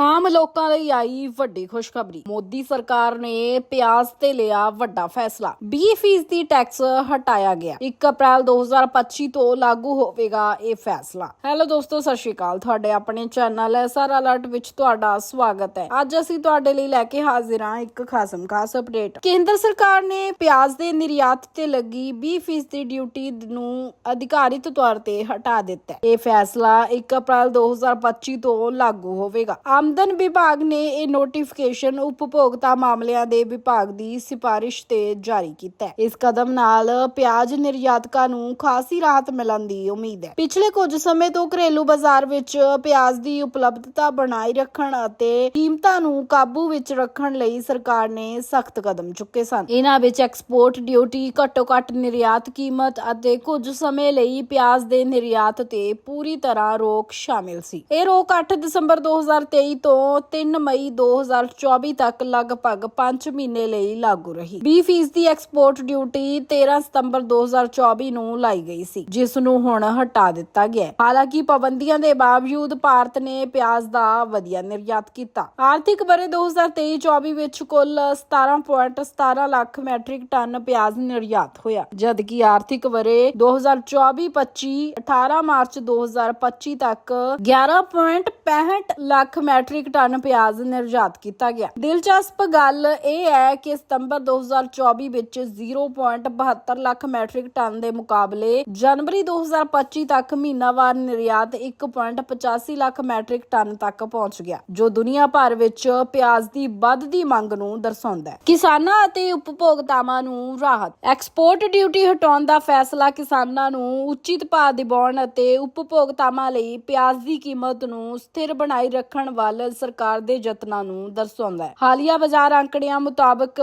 ਆਮ ਲੋਕਾਂ ਲਈ ਆਈ ਵੱਡੀ ਖੁਸ਼ਖਬਰੀ। ਮੋਦੀ ਸਰਕਾਰ ਨੇ ਪਿਆਜ਼ ਤੇ ਲਿਆ ਵੱਡਾ ਫੈਸਲਾ। 20% ਦੀ ਟੈਕਸ ਹਟਾਇਆ ਗਿਆ। 1 ਅਪ੍ਰੈਲ 2025 ਤੋਂ ਲਾਗੂ ਹੋਵੇਗਾ ਇਹ ਫੈਸਲਾ। ਹੈਲੋ ਦੋਸਤੋ, ਸਤਿ ਸ਼੍ਰੀ ਅਕਾਲ। ਤੁਹਾਡੇ ਆਪਣੇ ਚੈਨਲ ਐਸਆਰ ਅਲਰਟ ਵਿੱਚ ਤੁਹਾਡਾ ਸਵਾਗਤ ਹੈ। ਅੱਜ ਅਸੀਂ ਤੁਹਾਡੇ ਲਈ ਲੈ ਕੇ ਹਾਜ਼ਰ ਹਾਂ ਇੱਕ ਖਾਸਮ ਖਾਸ ਅਪਡੇਟ। ਕੇਂਦਰ ਸਰਕਾਰ ਨੇ ਪਿਆਜ਼ ਦੇ ਨਿਰਯਾਤ ਤੇ ਲੱਗੀ 20% ਦੀ ਡਿਊਟੀ ਨੂੰ ਅਧਿਕਾਰਿਤ ਤੌਰ ਤੇ ਹਟਾ ਦਿੱਤਾ ਇਹ ਫੈਸਲਾ 1 ਅਪ੍ਰੈਲ 2025 ਤੋਂ ਲਾਗੂ ਹੋਵੇਗਾ। ਆਮ ਆਮਦਨ ਵਿਭਾਗ ਨੇ ਇਹ ਨੋਟੀਫਿਕੇਸ਼ਨ ਉਪਭੋਗਤਾ ਮਾਮਲਿਆਂ ਦੇ ਵਿਭਾਗ ਦੀ ਸਿਫਾਰਿਸ਼ ਤੇ ਜਾਰੀ ਕੀਤਾ ਹੈ। ਇਸ ਕਦਮ ਨਾਲ ਪਿਆਜ਼ ਨਿਰਯਾਤਕਾਂ ਨੂੰ ਖਾਸੀ ਰਾਹਤ ਮਿਲਣ ਦੀ ਉਮੀਦ ਹੈ। ਪਿਛਲੇ ਕੁਝ ਸਮੇਂ ਤੋਂ ਘਰੇਲੂ ਬਾਜ਼ਾਰ ਵਿੱਚ ਪਿਆਜ਼ ਦੀ ਉਪਲਬਧਤਾ ਬਣਾਈ ਰੱਖਣ ਅਤੇ ਕੀਮਤਾਂ ਨੂੰ ਕਾਬੂ ਵਿੱਚ ਰੱਖਣ ਲਈ ਸਰਕਾਰ ਨੇ ਸਖਤ ਕਦਮ ਚੁੱਕੇ ਸਨ। ਇਹਨਾਂ ਵਿੱਚ ਐਕਸਪੋਰਟ ਡਿਊਟੀ ਘੱਟੋ ਘੱਟ ਨਿਰਯਾਤ ਕੀਮਤ ਅਤੇ ਕੁਝ ਸਮੇਂ ਲਈ ਪਿਆਜ਼ ਦੇ ਨਿਰਯਾਤ ਤੇ ਪੂਰੀ ਤਰ੍ਹਾਂ ਰੋਕ ਸ਼ਾਮਿਲ ਸੀ। ਇਹ ਰੋਕ 8 ਦਸੰਬਰ 2023 ਤੋਂ 3 ਮਈ 2024 ਤੱਕ ਲਗਭਗ 5 ਮਹੀਨੇ ਲਈ ਲਾਗੂ ਰਹੀ। 20% ਦੀ ਐਕਸਪੋਰਟ ਡਿਊਟੀ 13 ਸਤੰਬਰ 2024 ਨੂੰ ਲਾਈ ਗਈ ਸੀ, ਜਿਸ ਨੂੰ ਹੁਣ ਹਟਾ ਦਿੱਤਾ ਗਿਆ ਹਾਲਾਂਕਿ ਪਾਬੰਦੀਆਂ ਦੇ ਬਾਵਜੂਦ ਭਾਰਤ ਨੇ ਪਿਆਜ਼ ਦਾ ਵਧੀਆ ਨਿਰਯਾਤ ਕੀਤਾ। ਆਰਥਿਕ ਬਰੇ 2023-24 ਵਿੱਚ ਕੁੱਲ 17.17 ਲੱਖ ਮੈਟ੍ਰਿਕ ਟਨ ਪਿਆਜ਼ ਨਿਰਯਾਤ ਹੋਇਆ, ਜਦਕਿ ਆਰਥਿਕ ਬਰੇ 2024-25 18 ਮਾਰਚ 2025 ਤੱਕ 11.65 ਲੱਖ ਮੈਟ੍ਰਿਕ ਟਨ ਪਿਆਜ਼ ਨਿਰਯਾਤ ਕੀਤਾ ਗਿਆ। ਦਿਲਚਸਪ ਗੱਲ ਇਹ ਹੈ ਕਿ ਸਤੰਬਰ 2024 ਵਿੱਚ 0.72 ਲੱਖ ਮੈਟ੍ਰਿਕ ਟਨ ਦੇ ਮੁਕਾਬਲੇ ਜਨਵਰੀ 2025 ਤੱਕ ਮਹੀਨਾਵਾਰ ਨਿਰਯਾਤ 1.85 ਲੱਖ ਮੈਟ੍ਰਿਕ ਟਨ ਤੱਕ ਪਹੁੰਚ ਗਿਆ, ਜੋ ਦੁਨੀਆ ਭਰ ਵਿੱਚ ਪਿਆਜ਼ ਦੀ ਵੱਧਦੀ ਮੰਗ ਨੂੰ ਦਰਸਾਉਂਦਾ ਹੈ। ਕਿਸਾਨਾਂ ਅਤੇ ਉਪਭੋਗਤਾਵਾਂ ਨੂੰ ਰਾਹਤ। ਐਕਸਪੋਰਟ ਡਿਊਟੀ ਹਟਾਉਣ ਦਾ ਫੈਸਲਾ ਕਿਸਾਨਾਂ ਨੂੰ ਉਚਿਤ ਭਾਅ ਦਿਵਾਉਣ ਅਤੇ ਉਪਭੋਗਤਾਵਾਂ ਲਈ ਪਿਆਜ਼ ਦੀ ਕੀਮਤ ਨੂੰ ਸਥਿਰ ਬਣਾਈ ਰੱਖਣ ਵੱਲ ਸਰਕਾਰ ਦੇ ਯਤਨਾਂ ਨੂੰ ਦਰਸਾਉਂਦਾ ਹੈ। ਹਾਲੀਆ ਬਾਜ਼ਾਰ ਅੰਕੜਿਆਂ ਮੁਤਾਬਕ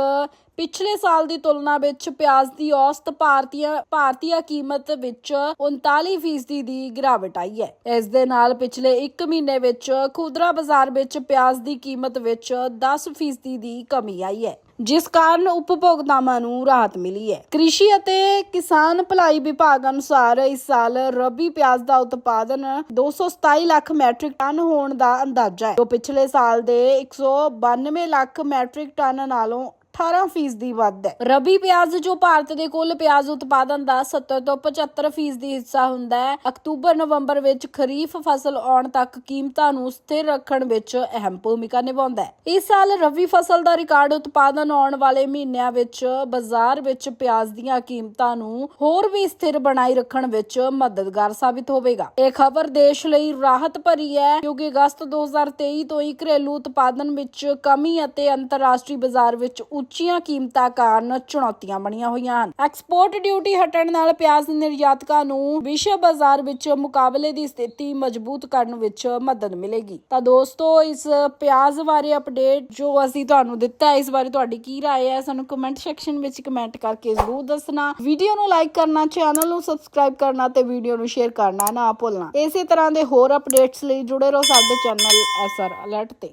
ਪਿਛਲੇ ਸਾਲ ਦੀ ਤੁਲਨਾ ਵਿੱਚ ਪਿਆਜ਼ ਦੀ ਔਸਤ ਭਾਰਤੀ ਭਾਰਤੀ ਕੀਮਤ ਵਿੱਚ 39% ਦੀ ਗਿਰਾਵਟ ਆਈ ਹੈ। ਇਸ ਦੇ ਨਾਲ ਪਿਛਲੇ 1 ਮਹੀਨੇ ਵਿੱਚ ਖੁਦਰਾ ਬਾਜ਼ਾਰ ਵਿੱਚ ਪਿਆਜ਼ ਦੀ ਕੀਮਤ ਵਿੱਚ 10% ਦੀ ਕਮੀ ਆਈ ਹੈ। ਜਿਸ ਕਾਰਨ ਉਪਭੋਗਤਾਵਾਂ ਨੂੰ ਰਾਹਤ ਮਿਲੀ ਹੈ। ਕ੍ਰਿਸ਼ੀ ਅਤੇ ਕਿਸਾਨ ਭਲਾਈ ਵਿਭਾਗ ਅਨੁਸਾਰ ਇਸ ਸਾਲ ਰਬੀ ਪਿਆਜ਼ ਦਾ ਉਤਪਾਦਨ 227 ਲੱਖ ਮੈਟ੍ਰਿਕ ਟਨ ਹੋਣ ਦਾ ਅੰਦਾਜ਼ਾ ਹੈ। ਜੋ ਪਿਛਲੇ ਸਾਲ ਦੇ 192 ਲੱਖ ਮੈਟ੍ਰਿਕ ਟਨ ਨਾਲੋਂ 18% ਦੀ ਵੱਧ ਹੈ। ਰਬੀ ਪਿਆਜ਼ ਜੋ ਭਾਰਤ ਦੇ ਕੁੱਲ ਪਿਆਜ਼ ਉਤਪਾਦਨ ਦਾ 70 ਤੋਂ 75% ਦੀ ਹਿੱਸਾ ਹੁੰਦਾ ਹੈ, ਅਕਤੂਬਰ ਨਵੰਬਰ ਵਿੱਚ ਖਰੀਫ ਫਸਲ ਆਉਣ ਤੱਕ ਕੀਮਤਾਂ ਨੂੰ ਸਥਿਰ ਰੱਖਣ ਵਿੱਚ ਅਹਿਮ ਭੂਮਿਕਾ ਨਿਭਾਉਂਦਾ ਹੈ। ਇਸ ਸਾਲ ਰਬੀ ਫਸਲ ਦਾ ਰਿਕਾਰਡ ਉਤਪਾਦਨ ਆਉਣ ਵਾਲੇ ਮਹੀਨਿਆਂ ਵਿੱਚ ਬਾਜ਼ਾਰ ਵਿੱਚ ਪਿਆਜ਼ ਦੀਆਂ ਕੀਮਤਾਂ ਨੂੰ ਹੋਰ ਵੀ ਸਥਿਰ ਬਣਾਈ ਰੱਖਣ ਵਿੱਚ ਮਦਦਗਾਰ ਸਾਬਿਤ ਹੋਵੇਗਾ। ਇਹ ਖਬਰ ਦੇਸ਼ ਲਈ ਰਾਹਤ ਭਰੀ ਹੈ, ਕਿਉਂਕਿ ਅਗਸਤ 2023 ਤੋਂ ਹੀ ਘਰੇਲੂ ਉਤਪਾਦਨ ਵਿੱਚ ਕਮੀ ਅਤੇ ਅੰਤਰਰਾਸ਼ਟਰੀ ਬਾਜ਼ਾਰ ਵਿੱਚ ਉੱਚੀਆਂ ਕੀਮਤਾਂ ਕਾਰਨ ਚੁਣੌਤੀਆਂ ਬਣੀਆਂ ਹੋਈਆਂ ਹਨ ਐਕਸਪੋਰਟ ਡਿਊਟੀ ਹਟਣ ਨਾਲ ਪਿਆਜ਼ ਨਿਰਯਾਤਕਾਂ ਨੂੰ ਵਿਸ਼ਵ ਬਾਜ਼ਾਰ ਵਿੱਚ ਮੁਕਾਬਲੇ ਦੀ ਸਥਿਤੀ ਮਜ਼ਬੂਤ ਕਰਨ ਵਿੱਚ ਮਦਦ ਮਿਲੇਗੀ ਤਾਂ ਦੋਸਤੋ ਇਸ ਪਿਆਜ਼ ਬਾਰੇ ਅਪਡੇਟ ਜੋ ਅਸੀਂ ਤੁਹਾਨੂੰ ਦਿੱਤਾ ਹੈ ਇਸ ਬਾਰੇ ਤੁਹਾਡੀ ਕੀ رائے ਹੈ ਸਾਨੂੰ ਕਮੈਂਟ ਸੈਕਸ਼ਨ ਵਿੱਚ ਕਮੈਂਟ ਕਰਕੇ ਜ਼ਰੂਰ ਦੱਸਣਾ ਵੀਡੀਓ ਨੂੰ ਲਾਈਕ ਕਰਨਾ ਚੈਨਲ ਨੂੰ ਸਬਸਕ੍ਰਾਈਬ ਕਰਨਾ ਤੇ ਵੀਡੀਓ ਨੂੰ ਸ਼ੇਅਰ ਕਰਨਾ ਨਾ ਭੁੱਲਣਾ ਇਸੇ ਤਰ੍ਹਾਂ ਦੇ ਹੋਰ ਅਪਡੇਟਸ ਲਈ ਜੁੜੇ ਰਹੋ ਸਾਡੇ ਚੈਨਲ ਐਸਆਰ ਅਲਰਟ ਤੇ